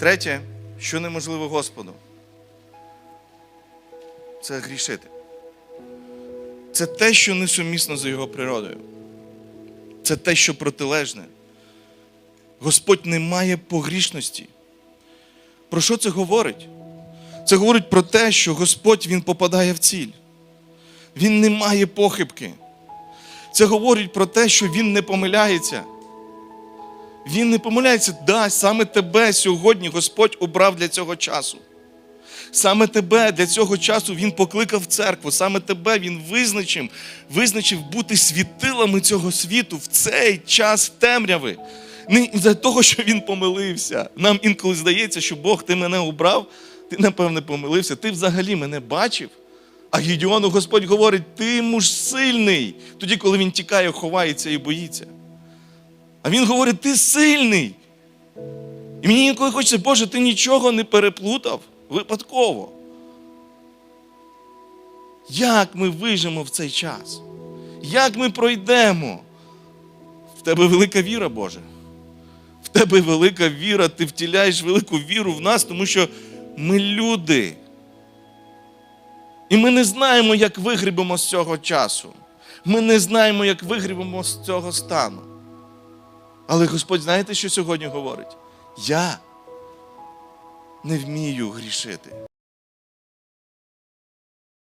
Третє, що неможливо Господу, це грішити. Це те, що несумісно з його природою. Це те, що протилежне. Господь не має погрішності. Про що це говорить? Це говорить про те, що Господь Він попадає в ціль. Він не має похибки. Це говорить про те, що Він не помиляється. Він не помиляється, да, саме тебе сьогодні Господь обрав для цього часу. Саме тебе для цього часу Він покликав церкву, саме тебе Він визначив, визначив бути світилами цього світу в цей час темряви. Не за того, що він помилився. Нам інколи здається, що Бог, ти мене обрав, ти, напевне, помилився, ти взагалі мене бачив. А Гідіону Господь говорить: ти муж сильний, тоді, коли він тікає, ховається і боїться. А він говорить: ти сильний. І мені інколи хочеться, Боже, ти нічого не переплутав випадково. Як ми вижимо в цей час? Як ми пройдемо? В тебе велика віра, Боже. В тебе велика віра, ти втіляєш велику віру в нас, тому що ми люди. І ми не знаємо, як вигрібемо з цього часу. Ми не знаємо, як вигрібемо з цього стану. Але Господь, знаєте, що сьогодні говорить? Я не вмію грішити.